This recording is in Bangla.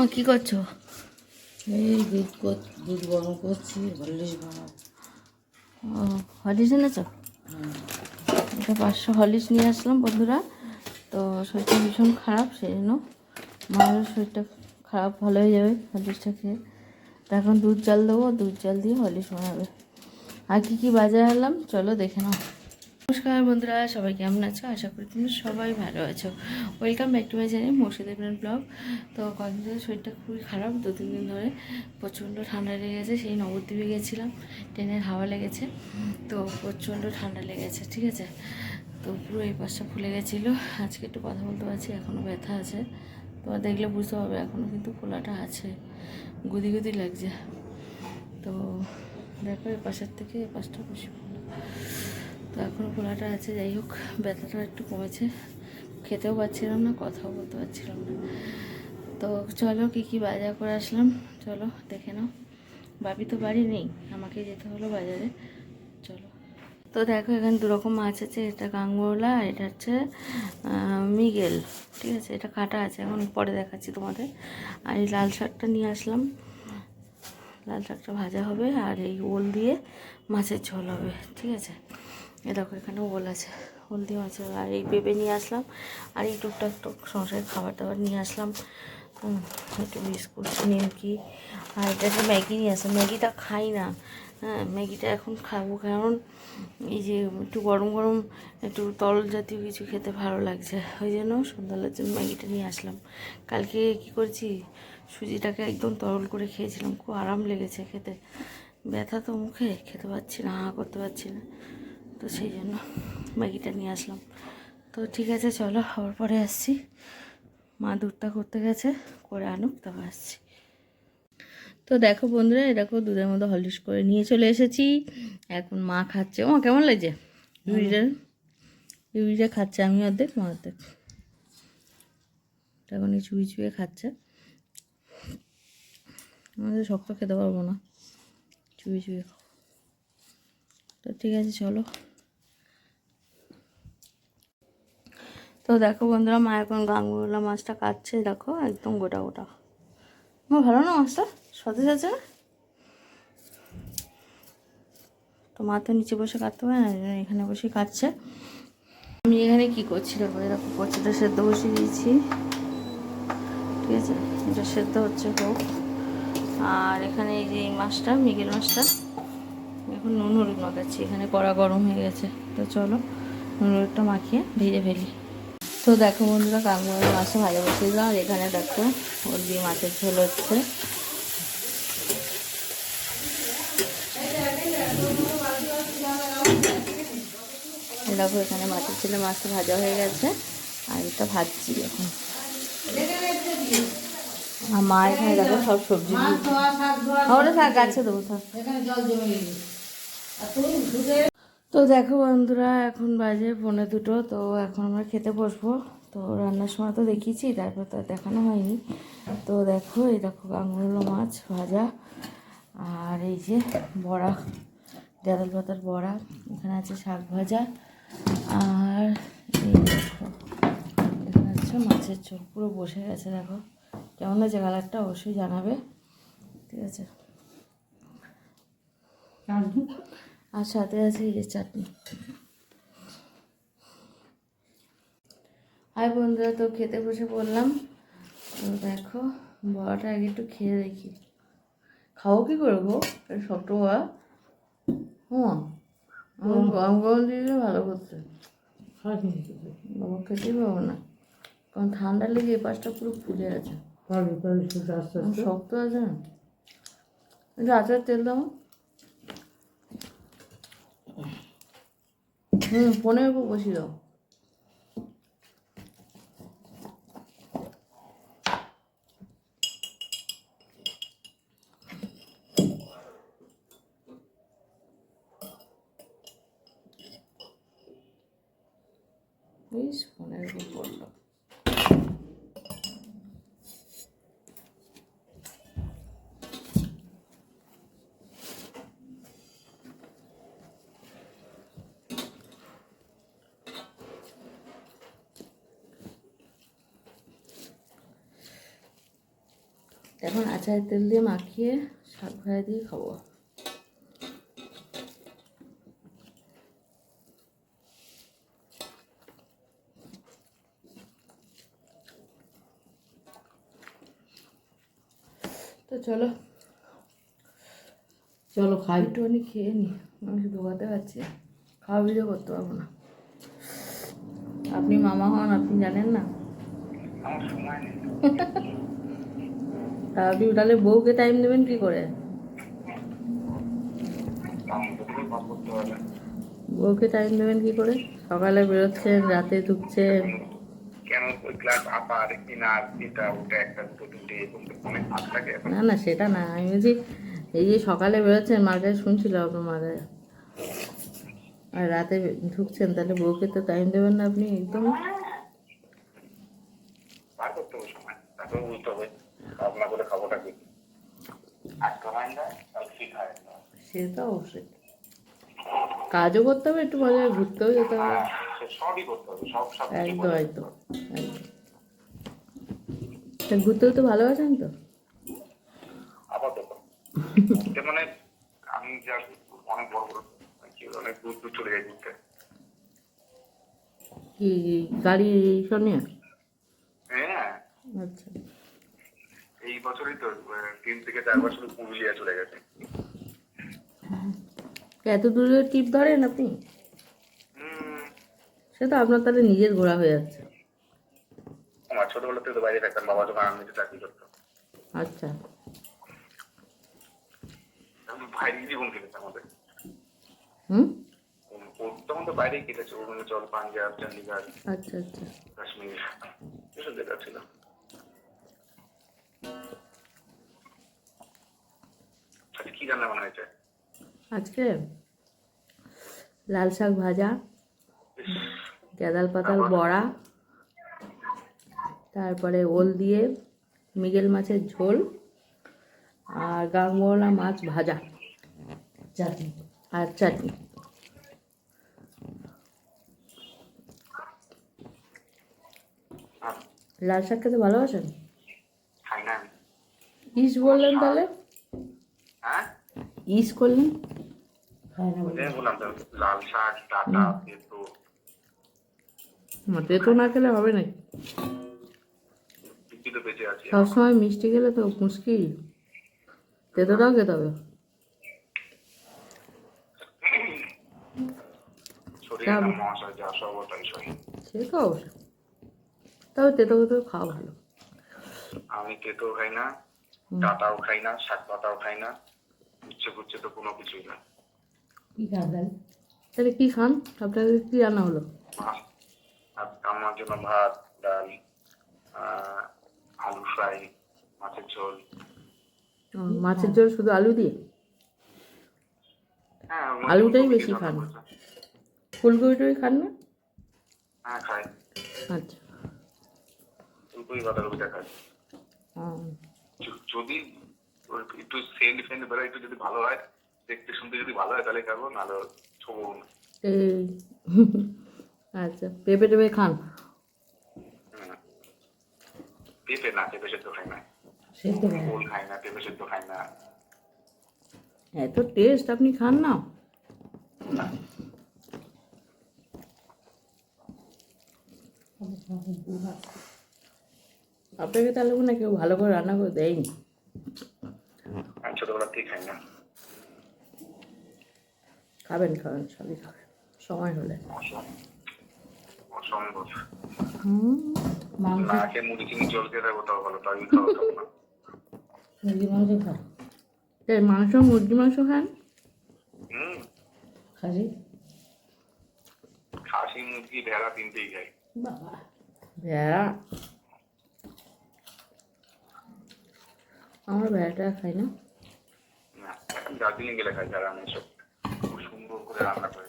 মা কি করছ? এই দুধ কর- দুধ গরম করছি হরলিক্স বানাবো। ও এনেছো? এটা পাঁচশো হলিস নিয়ে আসলাম বন্ধুরা। তো শরীরটা ভীষণ খারাপ সেই জন্য মায়ের শরীরটা খারাপ ভালো হয়ে যাবে হলিসটা খেয়ে। তো এখন দুধ জল দেবো দুধ জল দিয়ে হলিস বানাবে। আর কী কী বাজার আনলাম? চলো দেখে নাও। নমস্কার বন্ধুরা, সবাই কেমন আছো? আশা করি তুমি সবাই ভালো আছো। Welcome back to my channel Murshid Imran blog তো কয়েকদিন ধরে শরীরটা খুবই খারাপ দু তিন দিন ধরে প্রচণ্ড ঠান্ডা লেগেছে সেই নবদ্বীপে গেছিলাম ট্রেনের হাওয়া লেগেছে। তো প্রচণ্ড ঠান্ডা লেগেছে, ঠিক আছে? তো পুরো এই পাশটা ফুলে গেছিল। আজকে একটু কথা বলতে পারছি, এখনও ব্যথা আছে। তোমার দেখলে বুঝতে হবে এখনও কিন্তু ফোলাটা আছে। গুদি গুদি লাগছে। তো দেখো এই পাশের থেকে এই পাশটা বেশি তো এখনও ফোলাটা আছে, যাই হোক, ব্যথাটা একটু কমেছে। খেতেও পাচ্ছিলাম না, কথাও বলতে পারছিলাম না। তো চলো কী কী বাজার করে আসলাম, চলো দেখে নাও। বাবি তো বাড়ি নেই, আমাকে যেতে হলো বাজারে। চলো। তো দেখো, এখানে দুরকম মাছ আছে, এটা গাঙ্গোলা এটা হচ্ছে মিগেল, ঠিক আছে? এটা কাটা আছে, এখন পরে দেখাচ্ছি তোমাদের। আর এই লাল শাকটা নিয়ে আসলাম। লাল শাকটা ভাজা হবে আর এই ওল দিয়ে মাছের ঝোল হবে, ঠিক আছে? এ দেখো এখানে ওল আছে ওল দিয়ে মাছের আর এই পেঁপে নিয়ে আসলাম, আর এই টুকটাক টুক সংসারের খাবার দাবার নিয়ে আসলাম। একটু বিস্কুট, নিমকি, আর এটা একটা ম্যাগি নিয়ে আসলাম। ম্যাগিটা খাই না। হ্যাঁ ম্যাগিটা এখন খাব, কারণ এই যে একটু গরম গরম, একটু তরল জাতীয় কিছু খেতে ভালো লাগছে। ওই জন্য সন্ধ্যাবেলার জন্য ম্যাগিটা নিয়ে আসলাম। কালকে কি করেছি? সুজিটাকে একদম তরল করে খেয়েছিলাম। খুব আরাম লেগেছে খেতে। ব্যথা তো মুখে, খেতে পারছি না করতে পারছি না। তো সেই জন্য ম্যাগিটা নিয়ে আসলাম। তো ঠিক আছে চলো আবার পরে আসছি। মা দুধটা করতে গেছে করে আনুক তারপর আসছি। তো দেখো বন্ধুরা এ দেখো দুধের মধ্যে হলিস করে নিয়ে চলে এসেছি। এখন মা খাচ্ছে। ও কেমন লাগছে? ইউরিটা? ইউরিটা খাচ্ছে আমি অর্ধেক মা অর্ধেক। এখন এই চুই চুয়ে খাচ্ছে। আমাদের শক্ত খেতে পারব না। চুই চুয়ে তো ঠিক আছে চলো। তো দেখো বন্ধুরা, মা এখন গাঙ্গুলা মাছটা কাটছে, দেখো একদম গোটা গোটা। আমার ভালো না মাছটা? সতেজ আছে না? তো মা তো নিচে বসে কাটতে পারে না এখানে বসে কাটছে। আমি এখানে কি করছি দেখো এরকম কচুটা সেদ্ধ বসিয়ে দিয়েছি। ঠিক আছে? এটা সেদ্ধ হচ্ছে হোক। আর এখানে এই যে এই মাছটা, মিগেল মাছটা, এখন নুন হলুদ মাখাচ্ছি। এখানে কড়া গরম হয়ে গেছে। তো চলো, নুন হলুদটা মাখিয়ে ভেজে ফেলি। তো দেখো বন্ধুরা কাকুমার মাছটা ভাজা বসিয়ে দিলাম আর এখানে দেখো ওর দিয়ে মাছের ঝোল হচ্ছে। দেখো এখানে মাছের ঝোলে মাছটা ভাজা হয়ে গেছে আর এটা ভাজছি এখন। আর মা এখানে দেখো সব সবজি ওটা থাক গাছে। দেবো থাক তো দেখো বন্ধুরা, এখন বাজে পৌনে দুটো, তো এখন আমরা খেতে বসবো। তো রান্নার সময় তো দেখিয়েছি, তারপর তো দেখানো হয়নি। তো দেখো, এই দেখো গাঙ্গুলো মাছ ভাজা, আর এই যে বড়া ডাল পাতার বড়া, এখানে আছে শাক ভাজা, আর এই দেখো, এখানে আছে মাছের চোখ পুরো বসে গেছে দেখো। কেমন লাগছে কালারটা অবশ্যই জানাবে, ঠিক আছে? আর সাথে আছে এই যে চাটনি। আর বন্ধুরা তো খেতে বসে বললাম তো দেখো বড়াটা আগে একটু খেয়ে দেখি। খাও কি করে গো? এই ছোট বড়া। হুম। গরম গরম দিয়ে দিলে ভালো করতে বাবা খেতেই পাবো না। কারণ ঠান্ডা লেগে এই পাশটা পুরো ফুলে আছে শক্ত আছে না। একটু আচার তেল দাও। হুম ফোনের উপর বসিয়ে দাও ইস, এখন আচারের তেল দিয়ে মাখিয়ে শাক ভাজা দিয়ে খাব। তো চলো চলো খাই। একটুখানি খেয়ে নি আমি ঢোকাতে পারছি। খাওয়া ভিডিও করতে পারব না। আপনি মামা হন আপনি জানেন না? আপনি তাহলে বউকে টাইম দেবেন কি করে? বউকে টাইম দেবেন কি করে? সকালে বেরোচ্ছেন রাতে ঢুকছেন না না সেটা না। আমি বলছি এই যে সকালে বেরোচ্ছেন মার কাছে শুনছিল আপনার মার কাছে। আর রাতে ঢুকছেন তাহলে বউকে তো টাইম দেবেন না আপনি একদম আর ঠিক হয় সে তো অবশ্যই। কাজও করতে হবে একটু মজা ঘুরতেও যেতে হবে। হ্যাঁ, সবই করতে হবে সব সব একদম একদম একদম। ঘুরতেও তো ভালোবাসেন তো? আপাতত। মানে আমি যা অনেক বড় বড় কি অনেক দূর দূর চলে যাই ঘুরতে। কি গাড়ি সব নিয়ে হ্যাঁ। আচ্ছা। এই বছরই তো তিন থেকে চার বছর পুরুলিয়া চলে গেছে। এত দূরে টিপ ধরেন আপনি? সে তো আপনার তাহলে নিজের ঘোরা হয়ে যাচ্ছে। আমার ছোটবেলা থেকে তো বাইরে থাকতাম বাবা যখন আর্মিতে চাকরি করতো। আচ্ছা। আমি বাইরে জীবন কেটেছে আমাদের। হুম? তখন তো বাইরেই কেটেছে অরুণাচল পাঞ্জাব চণ্ডীগড় আচ্ছা আচ্ছা। কাশ্মীর এসব জায়গা ছিল কি রান্না বানা হয়েছে? আজকে লাল শাক ভাজা গ্যাদাল পাতাল বড়া তারপরে ওল দিয়ে মিগেল মাছের ঝোল আর গাঙ্গোলা মাছ ভাজা। চাটনি। আর চাটনি। লাল শাক খেতে ভালোবাসেন? ইস বললেন তাহলে? হ্যাঁ? ইস করলেন? শাক ডাটা তেতো। না খেলে হবে না। দিব্যি তো বেঁচে আছি। সবসময় মিষ্টি খেলে তো মুশকিল। তেতোটাও খেতে হবে। সে তো অবশ্যই তবে তেতো খেতে খাওয়া ভালো। আমি তেতো খাই না। ডাটাও খাই না শাক পাতাও খাই না উচ্ছে ফুচ্ছে তো কোনো কিছুই না। কি খাবেন তাহলে? কি খান? আপনাদের কি রান্না হলো? আর আমার জন্য ভাত ডাল আলু ফ্রাই মাছের ঝোল। মাছের ঝোল শুধু আলু দিয়ে? হ্যাঁ আলুটাই বেশি খান। করেছে। ফুলকপি টুই খান না? হ্যাঁ খাই। আচ্ছা। ফুলকপি বাঁধাকপিটা খাই য- যদি একটু সেন্ট ফেন্ট বেরোয় একটু যদি ভালো হয় দেখতে শুনতে যদি ভালো হয় তাহলে খাব নাহলে ছবো না। এই আচ্ছা পেঁপে টেপে খান? পেঁপে না পেঁপে সেদ্ধ খাই না। সেদ্ধ খাই না পেঁপে সেদ্ধ খাই না। এত টেস্ট আপনি খান না। আপনাকে তাহলে মনে কেউ ভালো করে রান্না করে দেয়নি? আমি ছোটবেলা থেকে খাই না। খাবেন খাবেন সবই খাবেন। সময় হলে। অসম- অসম্ভব। হুম মাংস। না খেয়ে মুড়ি চিনি জল খেয়ে থাকব তাও ভালো তাই খাওয়া খাব না। মুরগি মাংস মাংস মুরগি মাংস খান? খাসি? খাসি মুরগি ভেড়া তিনটেই খাই। বাবা ভেড়া? আমরা বেড়াটা খাই না। দার্জিলিং গেলে খাই যারা আমি সব খুব সুন্দর করে রান্না করে